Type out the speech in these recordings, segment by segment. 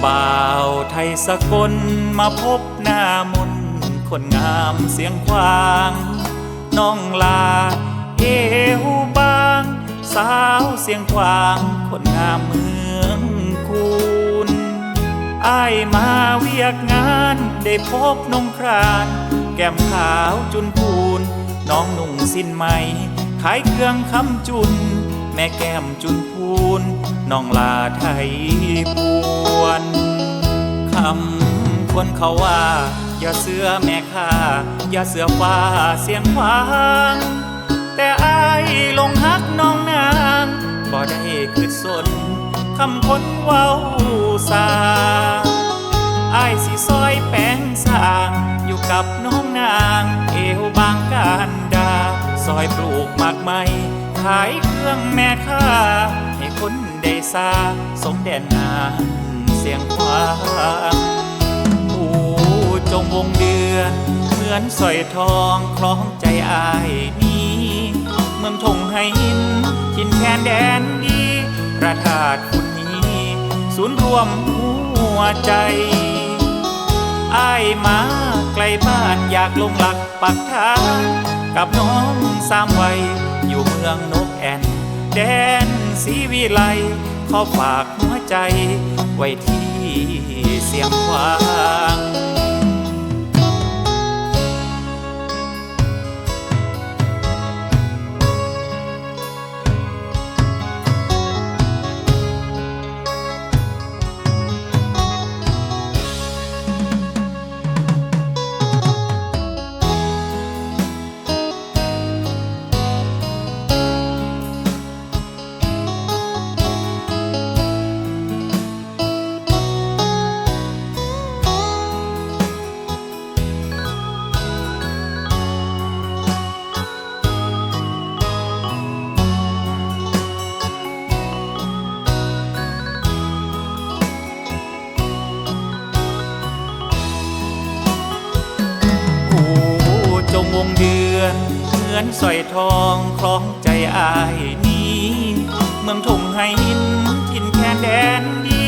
เป่าไทยสกลมาพบหน้ามนคนงามเสียงควางน้องลาเอวบาง สาวเสียงควางคนงามเมืองคูนไอมาเวียกงานได้พบนงคราน แก้มขาวจุนพูน น้องนุ่งสิ้นไหม ขายเครื่องคำจุน แม่แก้มจุนพูนน้องลาไทยปวนคำคนเขาว่า อย่าเสือแม่ค่าอย่าเสือฟ้าเสียงควางแต่อายลงฮักน้องนางบ่ได้คืดสนคำคนเว้าสาอายสิซอยแป้งสาง อยู่กับน้องนาง เอวบางการดาซอยปลูกหมากไม้ ขายเครื่องแม่ค้า ให้คนได้ซาสมแดนนางเสียงควางผู้จงวงเดือนเหมือนสร้อยทองคล้องใจอายนี้ เมืองทงให้หินทินแคนแดนดีประทาดคุณนี้ศูนย์รวมหัวใจอายมาไกลบ้านอยากลงหลักปักฐานกับน้องสามวัย มืองนกแอ่น แดนสีวิไลขอฝากหัวใจไว้ที่เสียงควาง งวงเดือน เหมือนสร้อยทองคล้องใจอายนี้ เมืองทุ่งให้หินทินแคนแดนดี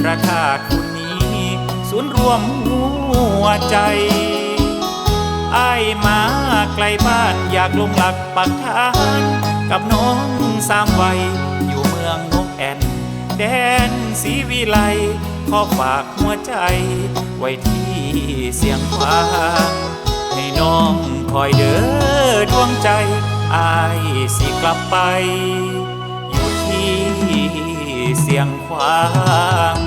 ประทาดคุณนี้ศูนย์รวมหัวใจไอามาไกลบ้านอยากลงหลักปักฐาน กับน้องสามวัย อยู่เมืองนกแอนแดนสีวิไลขอฝากหัวใจ ไว้ที่เสียงควา น้องคอยเด้อดวงใจอายสิกลับไป อยู่ที่เสียงควาง